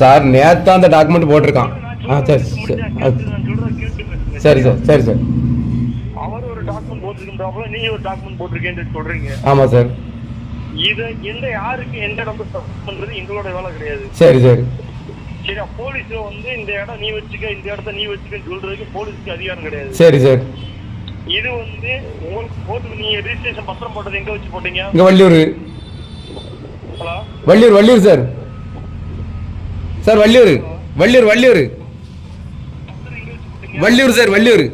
Sir நேற்று அந்த document போட்டிருக்கான். ஆ சரி சரி சரி. சார் சரி சார் அவர் ஒரு டாக்குமெண்ட் போட்டிருக்கின்றாப்புல நீங்க ஒரு டாக்குமெண்ட் போட்டிருக்கேன்னு சொல்றீங்க. ஆமாம் சார். இத எந்த யாருக்கு எந்த இடம் பண்றது? எங்களோட வேலை கிடையாது. சரி சரி. சரியா போலீஸ்ல வந்து இந்த இடம் நீ வச்சுக்க இந்த இடத்த நீ வச்சுக்கன்னு சொல்றதுக்கு போலீஸ்க்கு அதிகாரம் கிடையாது. சரி சார். இது வந்து உங்களுக்கு போட்டு நீங்க ரெஜிஸ்ட்ரேஷன் பத்திரம் போட்டது எங்க வச்சு போட்டீங்க? இங்கே Valliyoor. Valliyoor Valliyoor sir. Sir Valliyoor Valliyoor Valliyoor. Valliyoor sir Valliyoor.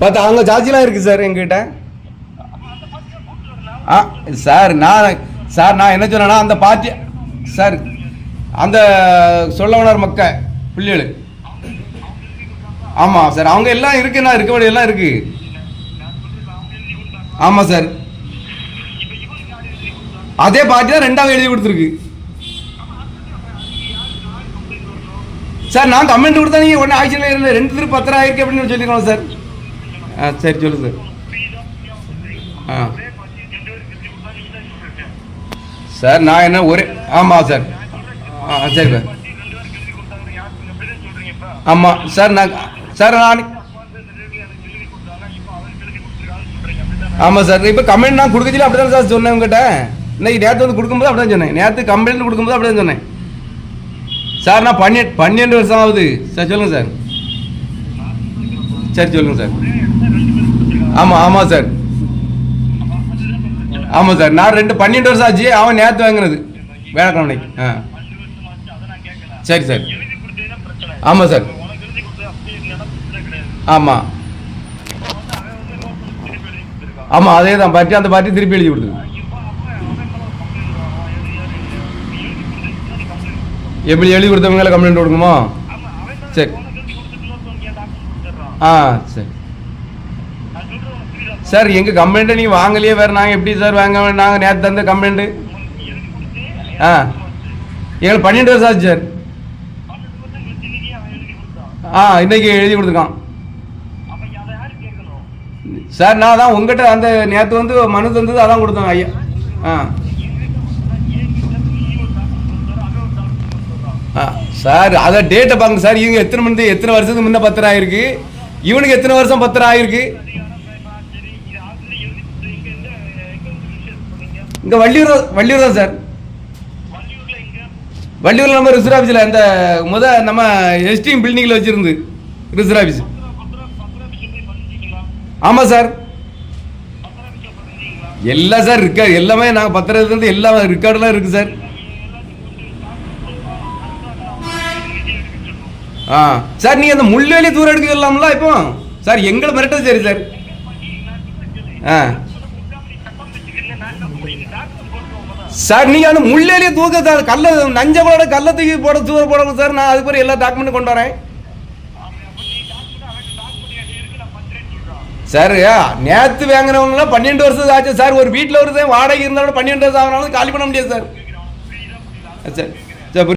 பார்த்தா அங்கே சார்ஜிலாம் இருக்குது சார் எங்கிட்ட ஆ சார் நான் சார் நான் என்ன சொன்னேன்னா அந்த பார்ட்டி சார் அந்த சொல்லவனர் மக்க பிள்ளைகள் ஆமாம் சார் அவங்க எல்லாம் இருக்குண்ணா இருக்க வேண்டிய எல்லாம் இருக்கு. ஆமாம் சார். அதே பார்ட்டி தான் ரெண்டாவது எழுதி கொடுத்துருக்கு. சார் நான் கமெண்ட் கொடுத்தா நீங்கள் உடனே ஆக்ஷனில் இருந்தேன் ரெண்டு திரு பத்திரம் ஆயிருக்கு அப்படின்னு சொல்லிருக்கோம் சார். ஆ சரி சொல்லு சார். ஆ. சார் நான் என்ன ஒரே ஆமாம் சார். ஆ சரி சார். ஆமாம் சார் நான் சார் நான் ஆமாம் சார் இப்போ கமெண்ட் நான் கொடுக்கச்சில அப்படி தான் சார் சொன்னேன் உங்ககிட்ட? இன்னைக்கு நேற்று வந்து கொடுக்கும்போது அப்படி தான் சொன்னேன். நேற்று கம்ப்ளைண்ட் கொடுக்கும்போது அப்படி தான் சொன்னேன். சார் நான் பன்னெண்டு பன்னெண்டு வருஷம் ஆகுது. சார் சொல்லுங்கள் சார். சரி சொல்லுங்கள் சார். ஆமாம் ஆமாம் சார். ஆமாம் சார். நான் ரெண்டு பன்னெண்டு வருஷம் ஆச்சு. அவன் நேற்று வாங்கினது. வேலைக்கிழமைக்கு ஆ. சரி சார். ஆமாம் சார். ஆமாம் ஆமாம் அதே தான் பார்ட்டி அந்த பார்ட்டி திருப்பி எழுதி கொடுத்துருக்கு எப்படி எழுதி கொடுத்தவங்க மேலே கம்ப்ளைண்ட் கொடுக்குமோ சரி. ஆ சரி. சார் எங்கள் கம்ப்ளைண்ட்டை நீங்கள் வாங்கலையே வேறு நாங்கள் எப்படி சார் வாங்க நாங்கள் நேற்று தந்த கம்ப்ளைண்ட்டு ஆ. எங்களுக்கு பன்னெண்டு வருஷம் ஆச்சு சார். ஆ இன்னைக்கு எழுதி கொடுத்துருக்கான். சார் நான் தான் உங்ககிட்ட அந்த நேற்று வந்து மனு தந்தது அதான் கொடுத்தோம் ஐயா. ஆ ஆ சார் அதை டேட்டை பாருங்க சார். இவங்க எத்தனை மணி எத்தனை வருஷத்துக்கு முன்ன பத்திரம் ஆயிருக்கு? இவனுக்கு எத்தனை வருஷம் பத்திரம் ஆயிருக்கு? இங்கே வள்ளியூர் வள்ளியூர் தான் சார். வள்ளியூரில் நம்ம ரிசர்வ் ஆஃபீஸில் அந்த முத நம்ம எஸ்டிஎம் பில்டிங்கில் வச்சுருந்து ரிசர்வ் ஆஃபீஸ் ஆமாம் சார். எல்லாம் சார் இருக்காது எல்லாமே நாங்கள் பத்திரத்துலேருந்து எல்லாம் ரெக்கார்டெலாம் இருக்குது சார். ஆ. சார் நீங்கள் அந்த முள்வேலி தூரம் எடுக்க சொல்லலாம்ல இப்போ? சார் எங்களை மிரட்டது சரி சார். ஆ. சார் நீங்கள் அந்த முள்ளேலியை தூக்க சார். கல்ல நஞ்சங்களோட கல்ல தூக்கி போட தூர போடணும் சார். நான் அதுக்கு பிறகு எல்லா டாக்குமெண்ட்டும் கொண்டு வரேன். சார் நேற்று வாங்கினவங்களாம் பன்னெண்டு வருஷம் ஆச்சு சார். ஒரு வீட்டில் ஒரு வாடகை இருந்தாலும் பன்னெண்டு வருஷம் ஆகினாலும் காலி பண்ண முடியாது சார். சார். சார்